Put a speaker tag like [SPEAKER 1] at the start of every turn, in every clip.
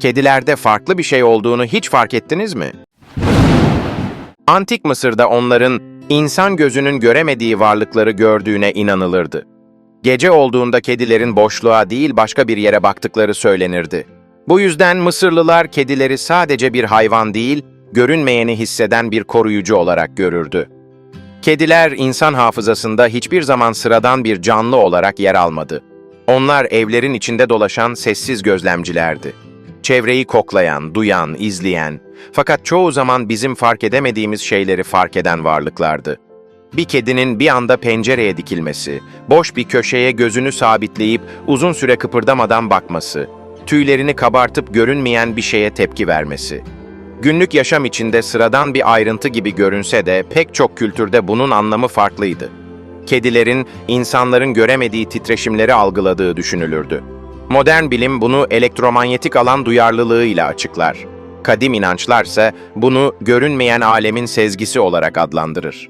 [SPEAKER 1] kedilerde farklı bir şey olduğunu hiç fark ettiniz mi? Antik Mısır'da onların insan gözünün göremediği varlıkları gördüğüne inanılırdı. Gece olduğunda kedilerin boşluğa değil başka bir yere baktıkları söylenirdi. Bu yüzden Mısırlılar kedileri sadece bir hayvan değil, görünmeyeni hisseden bir koruyucu olarak görürdü. Kediler insan hafızasında hiçbir zaman sıradan bir canlı olarak yer almadı. Onlar evlerin içinde dolaşan sessiz gözlemcilerdi. Çevreyi koklayan, duyan, izleyen, fakat çoğu zaman bizim fark edemediğimiz şeyleri fark eden varlıklardı. Bir kedinin bir anda pencereye dikilmesi, boş bir köşeye gözünü sabitleyip uzun süre kıpırdamadan bakması, tüylerini kabartıp görünmeyen bir şeye tepki vermesi. Günlük yaşam içinde sıradan bir ayrıntı gibi görünse de pek çok kültürde bunun anlamı farklıydı. Kedilerin insanların göremediği titreşimleri algıladığı düşünülürdü. Modern bilim bunu elektromanyetik alan duyarlılığıyla açıklar. Kadim inançlarsa bunu görünmeyen alemin sezgisi olarak adlandırır.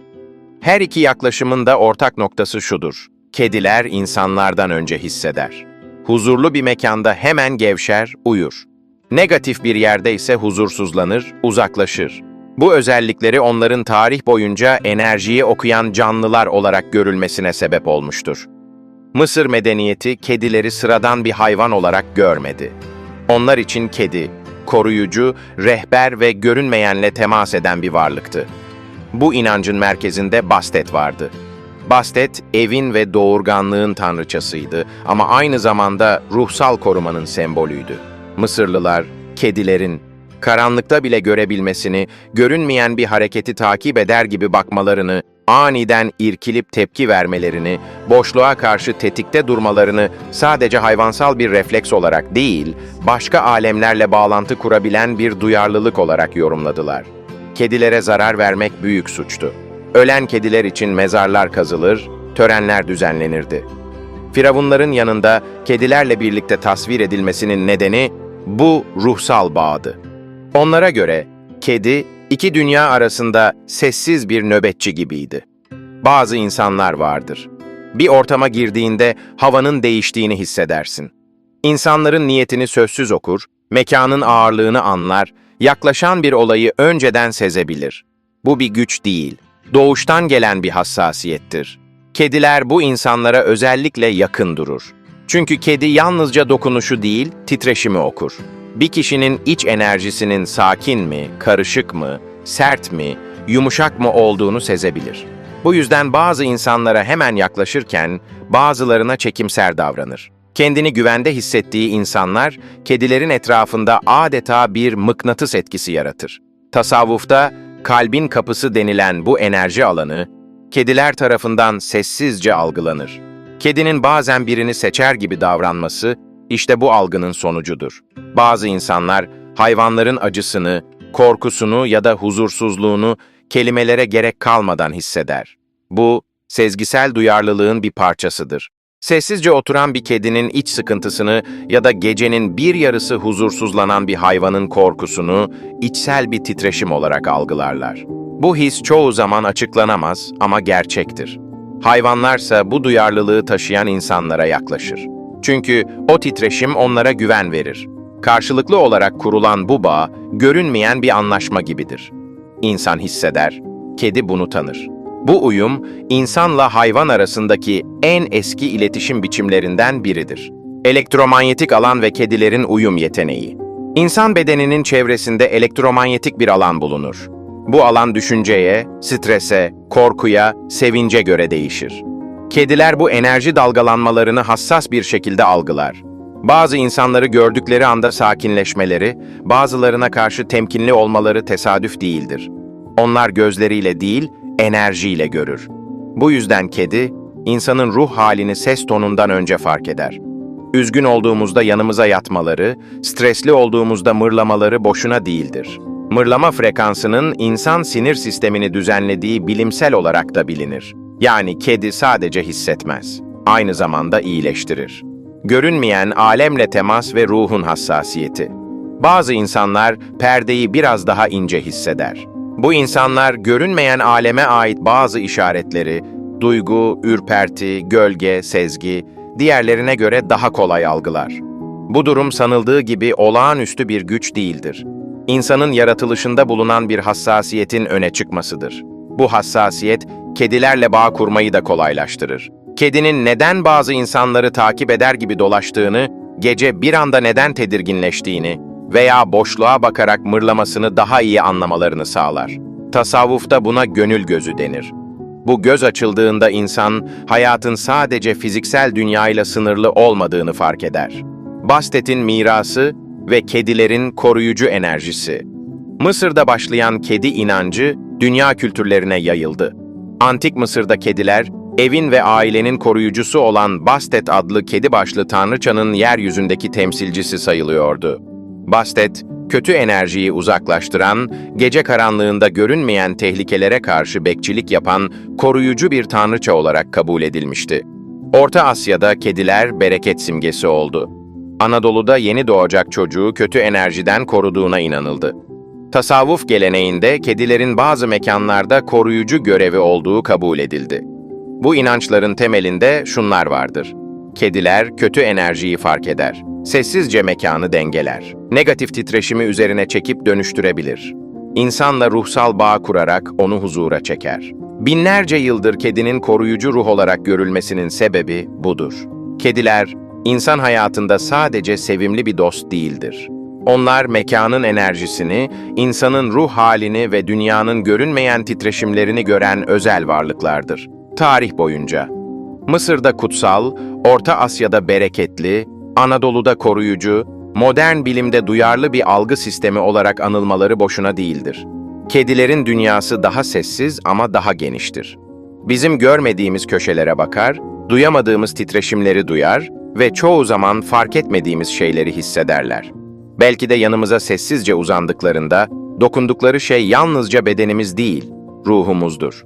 [SPEAKER 1] Her iki yaklaşımın da ortak noktası şudur. Kediler insanlardan önce hisseder. Huzurlu bir mekanda hemen gevşer, uyur. Negatif bir yerde ise huzursuzlanır, uzaklaşır. Bu özellikleri onların tarih boyunca enerjiyi okuyan canlılar olarak görülmesine sebep olmuştur. Mısır medeniyeti kedileri sıradan bir hayvan olarak görmedi. Onlar için kedi, koruyucu, rehber ve görünmeyenle temas eden bir varlıktı. Bu inancın merkezinde Bastet vardı. Bastet, evin ve doğurganlığın tanrıçasıydı ama aynı zamanda ruhsal korumanın sembolüydü. Mısırlılar, kedilerin, karanlıkta bile görebilmesini, görünmeyen bir hareketi takip eder gibi bakmalarını, aniden irkilip tepki vermelerini, boşluğa karşı tetikte durmalarını sadece hayvansal bir refleks olarak değil, başka alemlerle bağlantı kurabilen bir duyarlılık olarak yorumladılar. Kedilere zarar vermek büyük suçtu. Ölen kediler için mezarlar kazılır, törenler düzenlenirdi. Firavunların yanında kedilerle birlikte tasvir edilmesinin nedeni bu ruhsal bağdı. Onlara göre kedi iki dünya arasında sessiz bir nöbetçi gibiydi. Bazı insanlar vardır. Bir ortama girdiğinde havanın değiştiğini hissedersin. İnsanların niyetini sözsüz okur, mekanın ağırlığını anlar, yaklaşan bir olayı önceden sezebilir. Bu bir güç değil, doğuştan gelen bir hassasiyettir. Kediler bu insanlara özellikle yakın durur. Çünkü kedi yalnızca dokunuşu değil, titreşimi okur. Bir kişinin iç enerjisinin sakin mi, karışık mı, sert mi, yumuşak mı olduğunu sezebilir. Bu yüzden bazı insanlara hemen yaklaşırken bazılarına çekimser davranır. Kendini güvende hissettiği insanlar kedilerin etrafında adeta bir mıknatıs etkisi yaratır. Tasavvufta kalbin kapısı denilen bu enerji alanı kediler tarafından sessizce algılanır. Kedinin bazen birini seçer gibi davranması işte bu algının sonucudur. Bazı insanlar hayvanların acısını, korkusunu ya da huzursuzluğunu kelimelere gerek kalmadan hisseder. Bu, sezgisel duyarlılığın bir parçasıdır. Sessizce oturan bir kedinin iç sıkıntısını ya da gecenin bir yarısı huzursuzlanan bir hayvanın korkusunu içsel bir titreşim olarak algılarlar. Bu his çoğu zaman açıklanamaz ama gerçektir. Hayvanlarsa bu duyarlılığı taşıyan insanlara yaklaşır. Çünkü o titreşim onlara güven verir. Karşılıklı olarak kurulan bu bağ, görünmeyen bir anlaşma gibidir. İnsan hisseder, kedi bunu tanır. Bu uyum, insanla hayvan arasındaki en eski iletişim biçimlerinden biridir. Elektromanyetik alan ve kedilerin uyum yeteneği. İnsan bedeninin çevresinde elektromanyetik bir alan bulunur. Bu alan düşünceye, strese, korkuya, sevince göre değişir. Kediler bu enerji dalgalanmalarını hassas bir şekilde algılar. Bazı insanları gördükleri anda sakinleşmeleri, bazılarına karşı temkinli olmaları tesadüf değildir. Onlar gözleriyle değil, enerjiyle görür. Bu yüzden kedi, insanın ruh halini ses tonundan önce fark eder. Üzgün olduğumuzda yanımıza yatmaları, stresli olduğumuzda mırlamaları boşuna değildir. Mırlama frekansının insan sinir sistemini düzenlediği bilimsel olarak da bilinir. Yani kedi sadece hissetmez, aynı zamanda iyileştirir. Görünmeyen alemle temas ve ruhun hassasiyeti. Bazı insanlar perdeyi biraz daha ince hisseder. Bu insanlar görünmeyen aleme ait bazı işaretleri, duygu, ürperti, gölge, sezgi, diğerlerine göre daha kolay algılar. Bu durum sanıldığı gibi olağanüstü bir güç değildir. İnsanın yaratılışında bulunan bir hassasiyetin öne çıkmasıdır. Bu hassasiyet, kedilerle bağ kurmayı da kolaylaştırır. Kedinin neden bazı insanları takip eder gibi dolaştığını, gece bir anda neden tedirginleştiğini veya boşluğa bakarak mırlamasını daha iyi anlamalarını sağlar. Tasavvufta buna gönül gözü denir. Bu göz açıldığında insan, hayatın sadece fiziksel dünyayla sınırlı olmadığını fark eder. Bastet'in mirası ve kedilerin koruyucu enerjisi. Mısır'da başlayan kedi inancı, dünya kültürlerine yayıldı. Antik Mısır'da kediler, evin ve ailenin koruyucusu olan Bastet adlı kedi başlı tanrıçanın yeryüzündeki temsilcisi sayılıyordu. Bastet, kötü enerjiyi uzaklaştıran, gece karanlığında görünmeyen tehlikelere karşı bekçilik yapan koruyucu bir tanrıça olarak kabul edilmişti. Orta Asya'da kediler bereket simgesi oldu. Anadolu'da yeni doğacak çocuğu kötü enerjiden koruduğuna inanıldı. Tasavvuf geleneğinde kedilerin bazı mekanlarda koruyucu görevi olduğu kabul edildi. Bu inançların temelinde şunlar vardır. Kediler kötü enerjiyi fark eder. Sessizce mekanı dengeler. Negatif titreşimi üzerine çekip dönüştürebilir. İnsanla ruhsal bağ kurarak onu huzura çeker. Binlerce yıldır kedinin koruyucu ruh olarak görülmesinin sebebi budur. Kediler, insan hayatında sadece sevimli bir dost değildir. Onlar mekanın enerjisini, insanın ruh halini ve dünyanın görünmeyen titreşimlerini gören özel varlıklardır. Tarih boyunca Mısır'da kutsal, Orta Asya'da bereketli, Anadolu'da koruyucu, modern bilimde duyarlı bir algı sistemi olarak anılmaları boşuna değildir. Kedilerin dünyası daha sessiz ama daha geniştir. Bizim görmediğimiz köşelere bakar, duyamadığımız titreşimleri duyar ve çoğu zaman fark etmediğimiz şeyleri hissederler. Belki de yanımıza sessizce uzandıklarında, dokundukları şey yalnızca bedenimiz değil, ruhumuzdur.